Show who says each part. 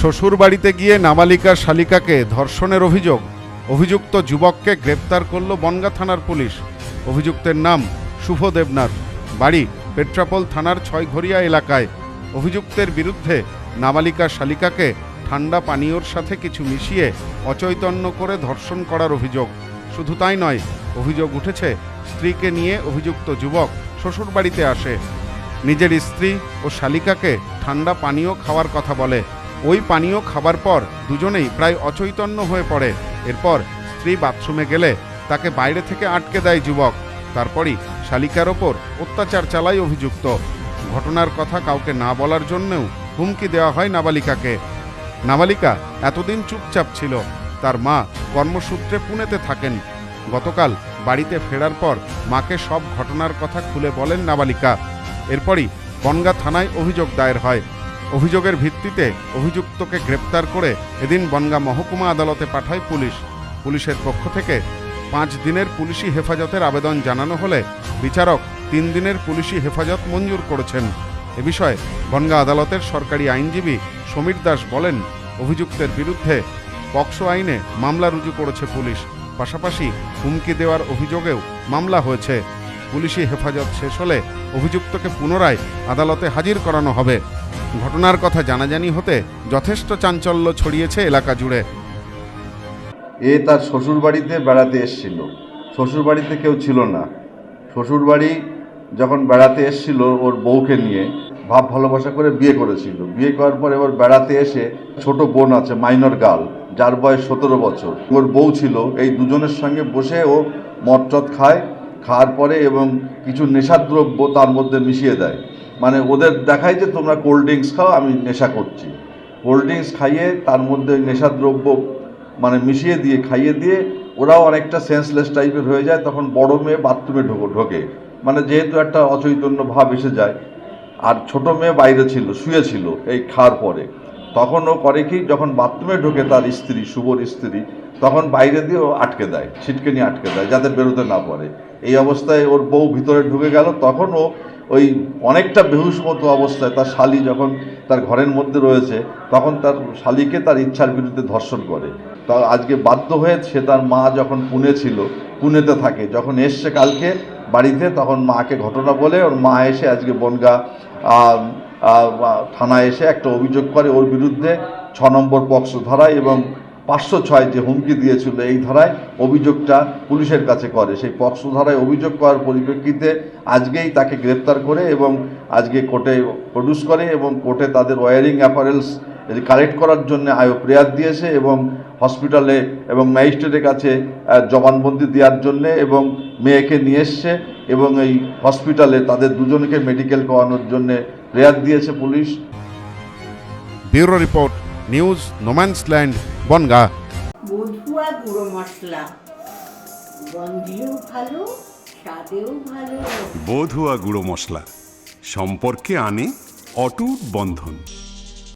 Speaker 1: শ্বশুর বাড়িতে গিয়ে নাবালিকা শালিকাকে ধর্ষণের অভিযোগ। অভিযুক্ত যুবককে গ্রেপ্তার করল বনগা থানার পুলিশ। অভিযুক্তের নাম শুভ দেবনাথ। বাড়ি পেট্রাপোল থানার ছয়ঘরিয়া এলাকায়। অভিযুক্তের বিরুদ্ধে নাবালিকা শালিকাকে ঠান্ডা পানীয়র সাথে কিছু মিশিয়ে অচৈতন্য করে ধর্ষণ করার অভিযোগ। শুধু তাই নয়, অভিযোগ উঠেছে স্ত্রীকে নিয়ে অভিযুক্ত যুবক শ্বশুরবাড়িতে আসে। নিজের স্ত্রী ও শালিকাকে ঠান্ডা পানীয় খাওয়ার কথা বলে। ওই পানীয় খাবার পর দুজনেই প্রায় অচৈতন্য হয়ে পড়ে। এরপর স্ত্রী বাথরুমে গেলে তাকে বাইরে থেকে আটকে দেয় যুবক। তারপরই শালিকার ওপর অত্যাচার চালায় অভিযুক্ত। ঘটনার কথা কাউকে না বলার জন্যও হুমকি দেওয়া হয় নাবালিকাকে। নাবালিকা এতদিন চুপচাপ ছিল। তার মা কর্মসূত্রে পুনেতে থাকেন। গতকাল বাড়িতে ফেরার পর মাকে সব ঘটনার কথা খুলে বলেন নাবালিকা। এরপরই বনগা থানায় অভিযোগ দায়ের হয়। অভিযোগের ভিত্তিতে অভিযুক্তকে গ্রেপ্তার করে এদিন বনগা মহকুমা আদালতে পাঠায় পুলিশ। পুলিশের পক্ষ থেকে পাঁচ দিনের পুলিশি হেফাজতের আবেদন জানানো হলে বিচারক তিন দিনের পুলিশি হেফাজত মঞ্জুর করেছেন। এ বিষয়ে বনগা আদালতের সরকারি আইনজীবী সমীর দাস বলেন, অভিযুক্তের বিরুদ্ধে পক্সো আইনে মামলা রুজু করেছে পুলিশ। পাশাপাশি হুমকি দেওয়ার অভিযোগেও মামলা হয়েছে। পুলিশি হেফাজত শেষ হলে অভিযুক্তকে পুনরায় আদালতে হাজির করানো হবে। ঘটনার কথা জানাজানি হতে যথেষ্ট চাঞ্চল্য ছড়িয়েছে এলাকা জুড়ে।
Speaker 2: এ তার শ্বশুর বাড়িতে এসেছিল। শ্বশুর বাড়িতে কেউ ছিল না। শ্বশুর বাড়ি যখন বেড়াতে এসেছিল ওর বউকে নিয়ে, ভাব ভালোবাসা করে বিয়ে করেছিল। বিয়ে করার পর এবার বেড়াতে এসে ছোট বোন আছে, মাইনর গার্ল, যার বয়স সতেরো বছর। ওর বউ ছিল, এই দুজনের সঙ্গে বসে ও মদটদ খায়। খাওয়ার পরে এবং কিছু নেশাদ্রব্য তার মধ্যে মিশিয়ে দেয়। মানে ওদের দেখায় যে তোমরা কোল্ড ড্রিঙ্কস খাও, আমি নেশা করছি। কোল্ড ড্রিঙ্কস খাইয়ে তার মধ্যে নেশাদ্রব্য মানে মিশিয়ে দিয়ে, খাইয়ে দিয়ে ওরাও অনেকটা সেন্সলেস টাইপের হয়ে যায়। তখন বড় মেয়ে বাথরুমে ঢোকো, ঢোকে। মানে যেহেতু একটা অচৈতন্য ভাব এসে যায়। আর ছোট মেয়ে বাইরে ছিল, শুয়ে ছিল এই খাওয়ার পরে। তখন ও করে কি, যখন বাথরুমে ঢোকে তার স্ত্রী, শুভর স্ত্রী, তখন বাইরে দিয়ে ও আটকে দেয়, ছিটকে নিয়ে আটকে দেয়, যাতে বেরোতে না পারে। এই অবস্থায় ওর বউ ভিতরে ঢুকে গেল, তখন ও ওই অনেকটা বেহুশ মতো অবস্থায় তার শালি যখন তার ঘরের মধ্যে রয়েছে, তখন তার শালিকে তার ইচ্ছার বিরুদ্ধে ধর্ষণ করে। তা আজকে বাধ্য হয়ে সে তার মা যখন পুনে ছিল, পুনেতে থাকে, যখন এসছে কালকে বাড়িতে, তখন মাকে ঘটনা বলে ওর মা এসে আজকে বনগা থানায় এসে একটা অভিযোগ করে ওর বিরুদ্ধে ছ নম্বর পক্ষ ধারায় এবং পাঁচশো ছয় যে হুমকি দিয়েছিল এই ধারায়, অভিযোগটা পুলিশের কাছে করে। সেই পক্ষ ধারায় অভিযোগ করার পরিপ্রেক্ষিতে আজকেই তাকে গ্রেপ্তার করে এবং আজকে কোর্টে প্রডিউস করে এবং কোর্টে তাদের ওয়ারিং অ্যাপারেলস কালেক্ট করার জন্য আয়ো প্রেয়ার দিয়েছে এবং হসপিটালে এবং ম্যাজিস্ট্রেটের কাছে জবানবন্দি দেওয়ার জন্যে এবং মেয়েকে নিয়ে এসছে এবং এই হসপিটালে তাদের দুজনকে মেডিকেল করানোর জন্যে প্রেয়ার দিয়েছে police.
Speaker 1: Bureau report news no man's land Bongaon.
Speaker 3: বধুয়া গুঁড়ো মশলা। গন্ধেও ভালো স্বাদেও ভালো।
Speaker 4: বধুয়া গুঁড়ো মশলা। সম্পর্কে আনে অটুট বন্ধন।